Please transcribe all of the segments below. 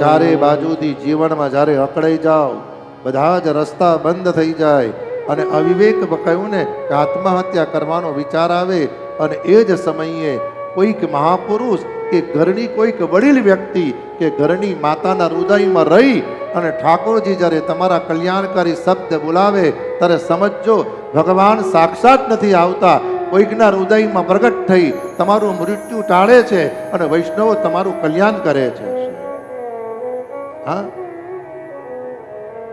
ચારે બાજુથી જીવનમાં જ્યારે અકળાઈ જાઓ, બધા જ રસ્તા બંધ થઈ જાય. અને અવિવેક કહ્યું ને કે આત્મહત્યા કરવાનો વિચાર આવે અને એ જ સમયે કોઈક મહાપુરુષ કે ઘરની કોઈક વડીલ વ્યક્તિ કે ઘરની માતાના હૃદયમાં રહી અને ઠાકોરજી જ્યારે તમારા કલ્યાણકારી શબ્દ બોલાવે, ત્યારે સમજજો, ભગવાન સાક્ષાત નથી આવતા. કોઈકના હૃદયમાં પ્રગટ થઈ, તમારું મૃત્યુ ટાળે છે અને વૈષ્ણવો તમારું કલ્યાણ કરે છે. હા?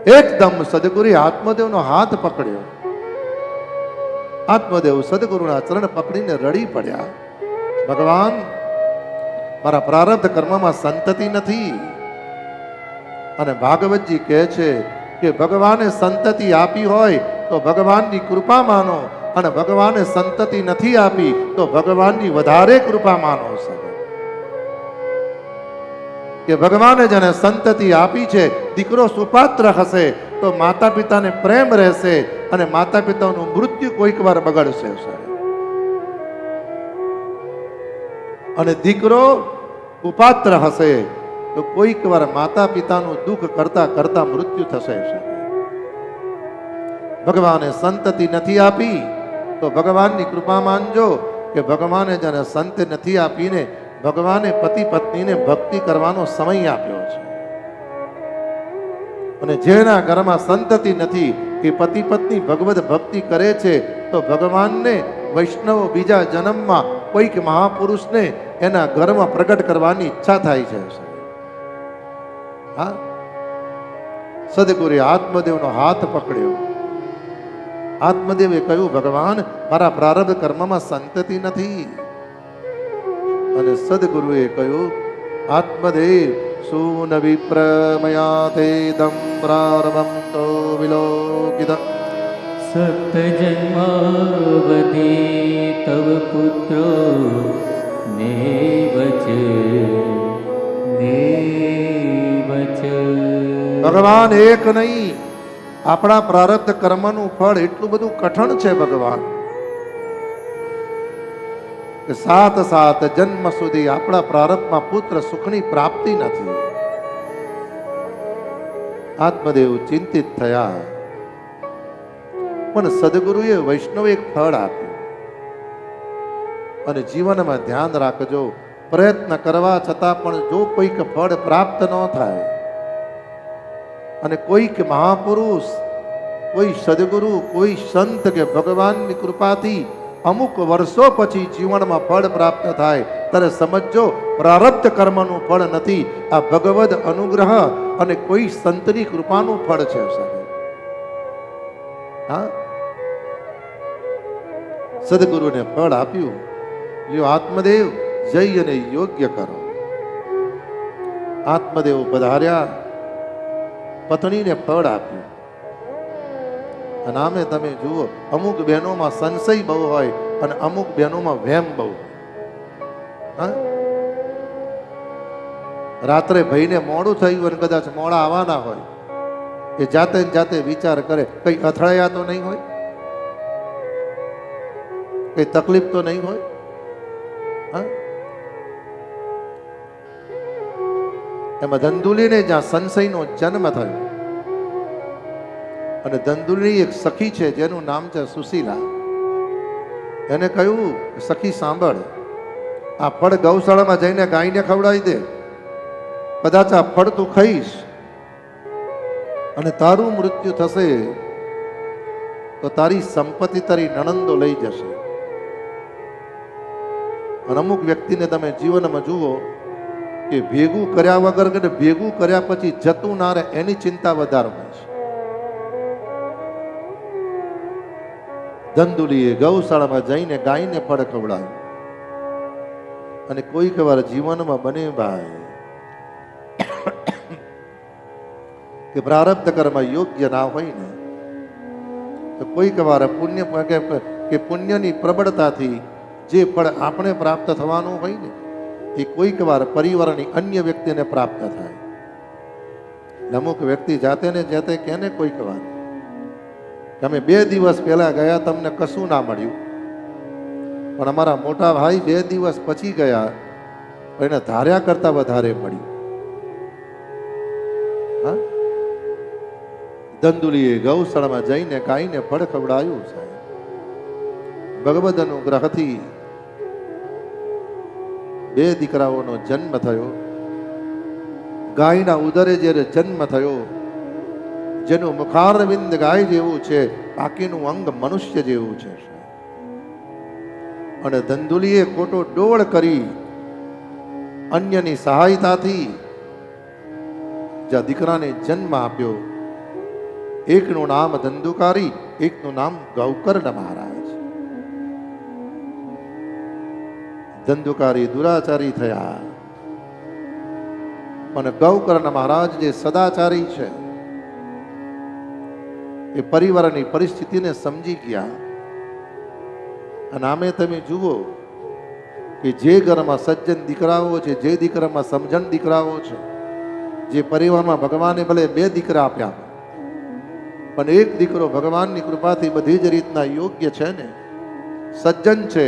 એકદમ સદગુરુએ આત્મદેવનો હાથ પકડ્યો. આત્મદેવ સદગુરુના ચરણ પકડીને રડી પડ્યા. ભગવાન, મારા પ્રારબ્ધ કર્મમાં સંતતિ નથી. અને ભાગવતજી કહે છે કે ભગવાને સંતતિ આપી હોય તો ભગવાનની કૃપા માનો અને ભગવાને સંતતિ નથી આપી તો ભગવાનની વધારે કૃપા માનો છે કે ભગવાને જેને સંતતિ આપી છે, દીકરો સુપાત્ર હશે, તો માતા પિતાને પ્રેમ રહેશે અને માતા પિતાનું મૃત્યુ કોઈક વાર બગડશે અને દીકરો ઉપાત્ર હશે, તો કોઈક વાર માતા પિતાનું દુઃખ કરતા કરતા મૃત્યુ થશે ભગવાને સંતતિ નથી આપી, તો ભગવાનની કૃપા માનજો કે ભગવાને જેને સંત નથી આપીને ભગવાને પતિ પત્નીને ભક્તિ કરવાનો સમય આપ્યો છે. અને જેના ઘરમાં સંતતિ નથી કે પતિ પત્ની ભગવત ભક્તિ કરે છે, તો ભગવાનને વૈષ્ણવ બીજા જન્મમાં કોઈક મહાપુરુષને એના ઘરમાં પ્રગટ કરવાની ઈચ્છા થાય છે. હા? સદગુરુએ આત્મદેવનો હાથ પકડ્યો. આત્મદેવે કહ્યું, ભગવાન, મારા પ્રારબ્ધ કર્મમાં સંતતિ નથી. અને સદગુરુએ કહ્યું આત્મદેવ સૂન વિપ્રમયા તે દમ પ્રારભમ તો વિલોકિત. સપ્તજન્માવધિ તવ પુત્રો નેવચ નેવચ. ભગવાન એક નહીં આપણા પ્રારબ્ધ કર્મનું ફળ એટલું બધું કઠણ છે ભગવાન. કે સાત સાત જન્મ સુધી આપણા પ્રારબ્ધમાં પુત્ર સુખની પ્રાપ્તિ નથી. આત્મદેવ ચિંતિત થયા. પણ સદગુરુએ વૈષ્ણવ એક ફળ આપ્યું. અને જીવનમાં ધ્યાન રાખજો, પ્રયત્ન કરવા છતાં પણ જો કોઈક ફળ પ્રાપ્ત ન થાય, અને કોઈક મહાપુરુષ, કોઈ સદગુરુ, કોઈ સંત કે ભગવાનની કૃપાથી અમુક વર્ષો પછી જીવનમાં ફળ પ્રાપ્ત થાય, ત્યારે સમજો પ્રારબ્ધ કર્મનું ફળ નથી. આ ભગવદ અનુગ્રહ અને કોઈ સંતની કૃપાનું ફળ છે, સાહેબ. હા? સદગુરુને ફળ આપ્યું. જો આત્મદેવ, જઈ અને યોગ્ય કરો. આત્મદેવ પધાર્યા. પત્નીને ફળ આપ્યું. અને આમે તમે જુઓ, અમુક બહેનોમાં સંશય બહુ હોય અને અમુક બહેનોમાં વહેમ બહુ હા? રાત્રે ભાઈને મોડું થયું અને કદાચ મોડા આવવાના હોય, એ જાતે જાતે વિચાર કરે, કઈ અથડાયા તો નહીં હોય? કઈ તકલીફ તો નહીં હોય? હા? એમાં ધંધુલીને જ્યાં સંશયનો જન્મ થયો અને ધંધુલી એક સખી છે, જેનું નામ છે સુશીલા. એને કહ્યું, સખી, સાંભળ. આ ફળ ગૌશાળામાં જઈને ગાયને ખવડાવી દે. કદાચ આ ફળ તું ખાઈશ. અને તારું મૃત્યુ થશે, તો તારી સંપત્તિ તારી નણંદો લઈ જશે. અને અમુક વ્યક્તિને તમે જીવનમાં જુઓ કે ભેગું કર્યા વગર કે ભેગું કર્યા પછી જતું ના રહે એની ચિંતા વધારે હોય છે. ધંધુલીએ ગૌશાળામાં જઈને ગાયને ફળ ખવડાવ્યું અને કોઈક વાર જીવનમાં બને ભાઈ, કે પ્રારબ્ધ કર્મ યોગ્ય ના હોય ને, તો કોઈક વાર પુણ્ય કે- કે પુણ્યની પ્રબળતાથી જે ફળ આપણે પ્રાપ્ત થવાનું હોય ને, એ કોઈક વાર પરિવારની અન્ય વ્યક્તિને પ્રાપ્ત થાય. અમુક વ્યક્તિ જાતે ને જાતે કેને કોઈક વાર? અમે બે દિવસ પહેલાં ગયા, તમને કશું ના મળ્યું. પણ અમારા મોટા ભાઈ બે દિવસ પછી ગયા, એને ધાર્યા કરતા વધારે મળ્યું. હા? દંદુલીએ ગૌશાળામાં જઈને કાઈને ફળ ખવડાયું સાહેબ. ભગવદ અનુગ્રહથી બે દીકરાઓનો જન્મ થયો. ગાયના ઉદરે જ્યારે જન્મ થયો જેનું મુખારવિંદ ગાય જેવું છે, બાકીનું અંગ મનુષ્ય જેવું છે. અને ધંધુલીએ ખોટો ડોળ કરી અન્યની સહાયતાથી જ્યાં દીકરાને જન્મ આપ્યો. એકનું નામ ધંધુકારી, એકનું નામ ગૌકર્ણ મહારાજ. ધંધુકારી દુરાચારી થયા. અને ગૌકર્ણ મહારાજ જે સદાચારી છે એ પરિવારની પરિસ્થિતિને સમજી ગયા. અને આમે તમે જુઓ કે જે ઘરમાં સજ્જન દીકરાઓ છે, જે દીકરામાં સમજણ દીકરાઓ છે, જે પરિવારમાં ભગવાને ભલે બે દીકરા આપ્યા પણ એક દીકરો ભગવાનની કૃપાથી બધી જ રીતના યોગ્ય છે ને? સજ્જન છે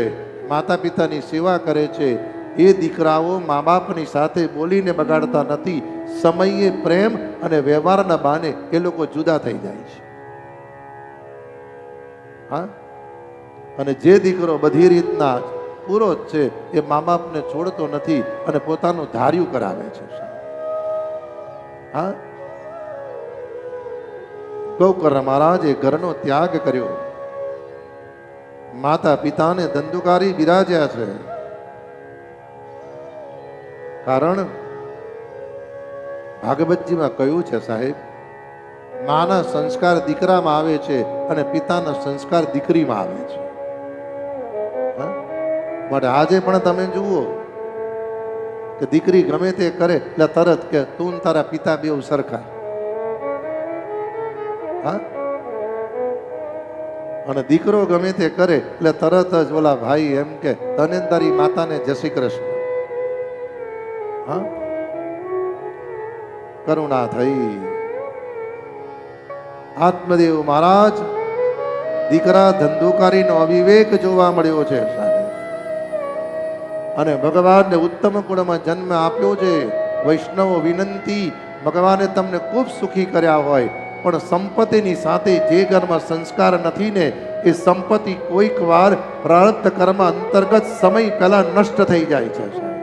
માતા પિતાની સેવા કરે છે, એ દીકરાઓ મા બાપની સાથે બોલીને બગાડતા નથી. સમયે પ્રેમ અને વ્યવહારના બાને એ લોકો જુદા થઈ જાય છે. હા? અને જે દીકરો બધી રીતના પૂરો જ છે, એ મા બાપને છોડતો નથી અને પોતાનું ધાર્યું કરાવે છે. હા? ગૌકર્ણ મહારાજે ઘરનો ત્યાગ કર્યો. માતા પિતાને ધંધુકારી બિરાજ્યા છે. કારણ ભાગવતજીમાં કહ્યું છે સાહેબ માના સંસ્કાર દીકરામાં આવે છે અને પિતાના સંસ્કાર દીકરીમાં આવે છે. હા? આજે પણ તમે જુઓ કે દીકરી ગમે તે કરે, એટલે તરત કે તું તારા પિતા બેવ સરખા. હા? અને દીકરો ગમે તે કરે, એટલે તરત જ ઓલા ભાઈ એમ કે, તને તારી માતાને જય શ્રી કૃષ્ણ. હા? કરુણા થઈ. આત્મદેવ મહારાજ, દીકરા ધંધોકારીનો અવિવેક જોવા મળ્યો છે. અને ભગવાનને ઉત્તમ કુળમાં જન્મ આપ્યો છે. વૈષ્ણવ વિનંતી, ભગવાને તમને ખૂબ સુખી કર્યા હોય, પણ સંપત્તિની સાથે જે ઘરમાં સંસ્કાર નથી ને, એ સંપત્તિ કોઈક વાર પ્રારબ્ધ કર્મ અંતર્ગત સમય પહેલાં નષ્ટ થઈ જાય છે. સાહેબ